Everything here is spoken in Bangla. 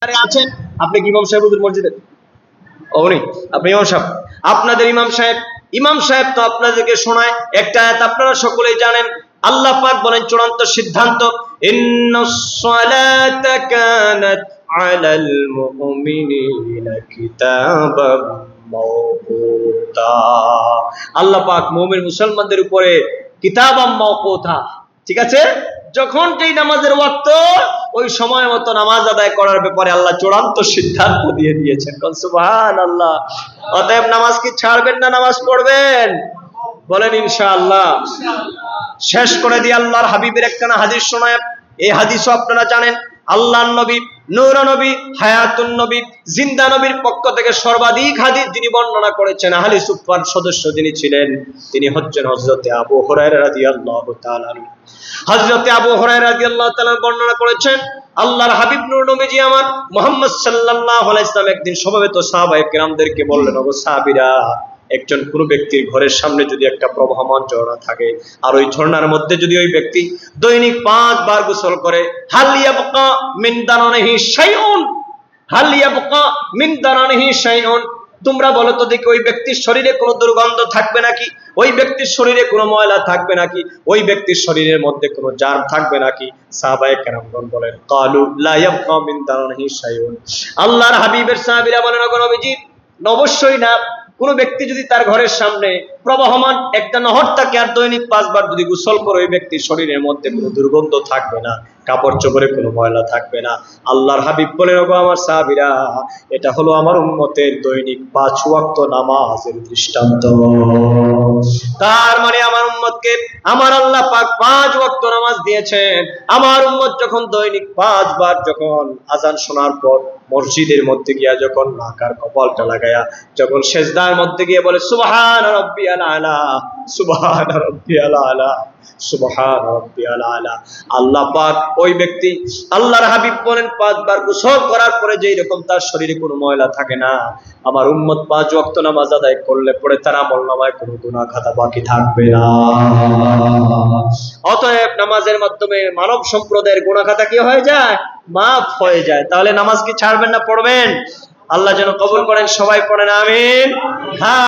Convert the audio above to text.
আছেন? আপনি কি ইমাম আপনি ইমাম সাহেব। আপনাদের ইমাম সাহেব ইমাম সাহেব তো আপনাদেরকে শোনায় একটা আয়াত, আপনারা সকলেই জানেন। আল্লাহ পাক বলেন চূড়ান্ত সিদ্ধান্ত আলাল মুমিনিনা কিতাবাম মাওকুতা। আল্লাহ পাক মুমিন মুসলমানদের উপরে কিতাবাম মাওকুতা। ঠিক আছে? যখন যেই নামাজের ওয়াক্ত ওই সময় মতো নামাজ আদায় করার ব্যাপারে আল্লাহ চূড়ান্ত সিদ্ধান্ত দিয়ে দিয়েছেন। কনসুবাহান আল্লাহ অতএব নামাজ কি ছাড়বেন না নামাজ পড়বেন? বলেন, ইনশাআল্লাহ। শেষ করে দিয়ে আল্লাহর হাবিবের একখানা হাদিস শোনায়। এই হাদিসও আপনারা জানেন। আল্লাহর নবী, নূর নবী, হায়াতুন নবী, জিন্দা নবীর পক্ষ থেকে সর্বাধিক হাদিস যিনি বর্ণনা করেছেন, আহলি সুফার সদস্য যিনি ছিলেন, তিনি হচ্ছেন হযরতে আবু হুরায়রা রাদিয়াল্লাহু তাআলা হযরতে আবু হুরায়রা রাদিয়াল্লাহু তাআলা বর্ণনা করেছেন, আল্লাহর হাবিব নূর নবীজি আমার, মুহাম্মদ সাল্লাল্লাহু আলাইহি একদিন সমবেত সাহাবায়ে কেরামদেরকে বললেন, ওগো একজন কোন ব্যক্তির ঘরের সামনে যদি একটা প্রবাহমান ঝর্ণা থাকে, আর ওই ঝর্ণার মধ্যে যদি ওই ব্যক্তি দৈনিক পাঁচবার গোসল করে তোমরা বলো তো দেখি ওই ব্যক্তির শরীরে কোনো দুর্গন্ধ থাকবে নাকি? ওই ব্যক্তির শরীরে কোনো ময়লা থাকবে নাকি? ওই ব্যক্তির শরীরের মধ্যে কোনো জার থাকবে নাকি? সাহাবায়ে কেরামগণ বলেন, কালু লা ইয়াবকা মিন দানানিহি শাইউন। আল্লাহর হাবিবের সাহাবীরা বলেন নবীজি, অবশ্যই না। কোন ব্যক্তি যদি তার ঘরের সামনে প্রবাহমান একটা নহর থাকে আর দৈনিক পাঁচবার যদি গোসল করে ওই ব্যক্তির শরীরের মধ্যে কোনো দুর্গন্ধ থাকবে না, কাপড় চোপড়ে কোনো ময়লা থাকবে না। আল্লাহর হাবিব বলে ওগো আমার সাহাবিরা, এটা হলো আমার উন্মতের দৈনিক পাঁচ ওয়াক্ত নামাজের দৃষ্টান্ত। আমার উম্মতকে আমার আল্লাহ পাক পাঁচ ওয়াক্ত নামাজ দিয়েছেন। আমার উম্মত যখন দৈনিক পাঁচবার যখন আজান শোনার পর মসজিদের মধ্যে গিয়া যখন নাকার কপালটা লাগায়া, যখন সেজদার মধ্যে গিয়ে বলে, সুবহান রাব্বিয়াল আলা, সুবহান রাব্বিয়াল আলা, সুবহান রাব্বিয়াল আলা। আল্লাহ পাক ওই ব্যক্তি আল্লাহর হাবিব বলেন পাঁচবার গোসল করার পরে যেই রকম তার শরীরে কোনো ময়লা থাকে না। আমার উম্মত পাঁচ ওয়াক্ত নামাজ আদায় করলে পরে তার আমল নামায় কোনো গুনাহ খাতা বাকি থাকবে না। অতএব নামাজের মাধ্যমে মানব সম্প্রদায়ের গুণাখাতা কি হয়ে যায়? মাফ হয়ে যায়। তাহলে নামাজ কি ছাড়বেন না পড়বেন? আল্লাহ যেন কবুল করেন, সবাই পড়েন, আমিন। হ্যাঁ।